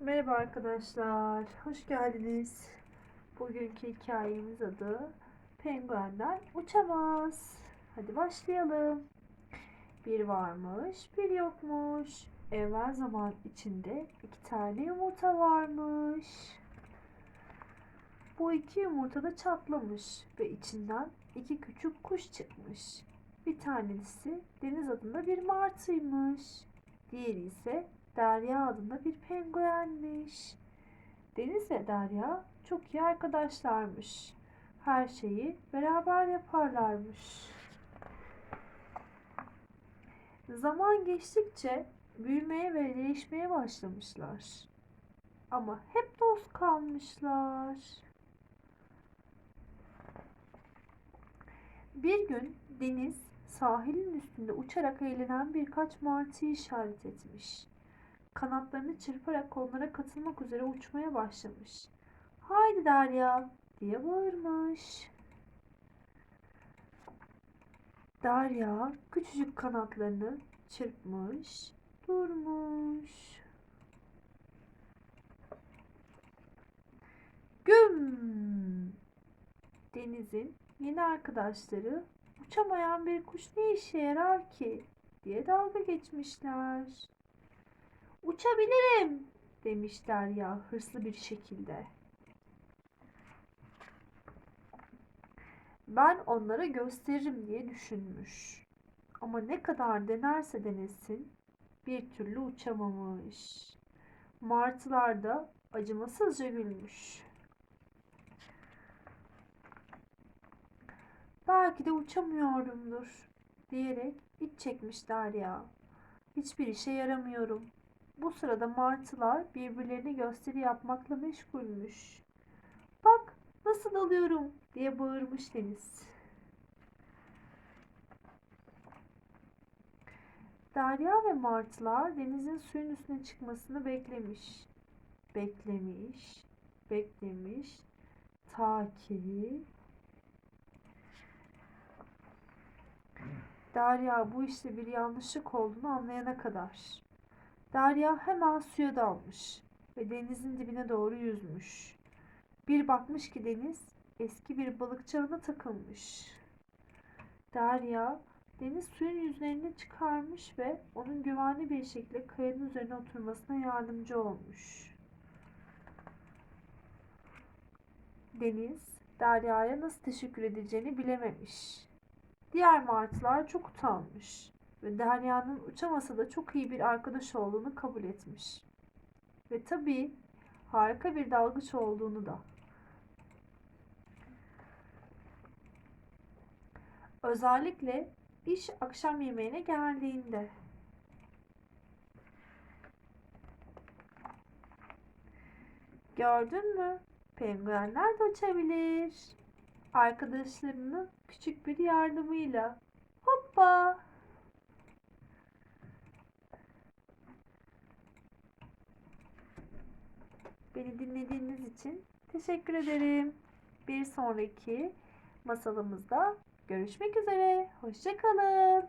Merhaba arkadaşlar, hoş geldiniz. Bugünkü hikayemiz adı Penguenler Uçamaz. Hadi başlayalım. Bir varmış, bir yokmuş. Evvel zaman içinde iki tane yumurta varmış. Bu iki yumurta da çatlamış ve içinden iki küçük kuş çıkmış. Bir tanesi Deniz adında bir martıymış. Diğeri ise Derya adında bir penguenmiş. Deniz ve Derya çok iyi arkadaşlarmış. Her şeyi beraber yaparlarmış. Zaman geçtikçe büyümeye ve değişmeye başlamışlar. Ama hep dost kalmışlar. Bir gün Deniz sahilin üstünde uçarak eğlenen birkaç martıyı işaret etmiş. Kanatlarını çırparak onlara katılmak üzere uçmaya başlamış. Haydi Derya diye bağırmış. Derya küçücük kanatlarını çırpmış, durmuş. Güm! Denizin yeni arkadaşları uçamayan bir kuş ne işe yarar ki diye dalga geçmişler. Uçabilirim demiş Derya hırslı bir şekilde. Ben onlara gösteririm diye düşünmüş. Ama ne kadar denerse denesin bir türlü uçamamış. Martılar da acımasızca gülmüş. Belki de uçamıyorumdur diyerek iç çekmiş Derya. Hiçbir işe yaramıyorum. Bu sırada martılar birbirlerine gösteri yapmakla meşgulmüş. Bak nasıl alıyorum diye bağırmış Deniz. Derya ve martılar denizin suyun üstüne çıkmasını beklemiş. Beklemiş, beklemiş. Ta ki Derya bu işte bir yanlışlık olduğunu anlayana kadar. Derya hemen suya dalmış ve denizin dibine doğru yüzmüş. Bir bakmış ki deniz eski bir balıkçı ağına takılmış. Derya deniz suyun yüzeyine çıkarmış ve onun güvenli bir şekilde kayanın üzerine oturmasına yardımcı olmuş. Deniz Derya'ya nasıl teşekkür edeceğini bilememiş. Diğer martılar çok utanmış ve Derya'nın uçamasa da çok iyi bir arkadaş olduğunu kabul etmiş. Ve tabii harika bir dalgıç olduğunu da. Özellikle iş akşam yemeğine geldiğinde. Gördün mü? Penguenler de uçabilir. Arkadaşlarının küçük bir yardımıyla. Hoppa! Beni dinlediğiniz için teşekkür ederim. Bir sonraki masalımızda görüşmek üzere. Hoşçakalın.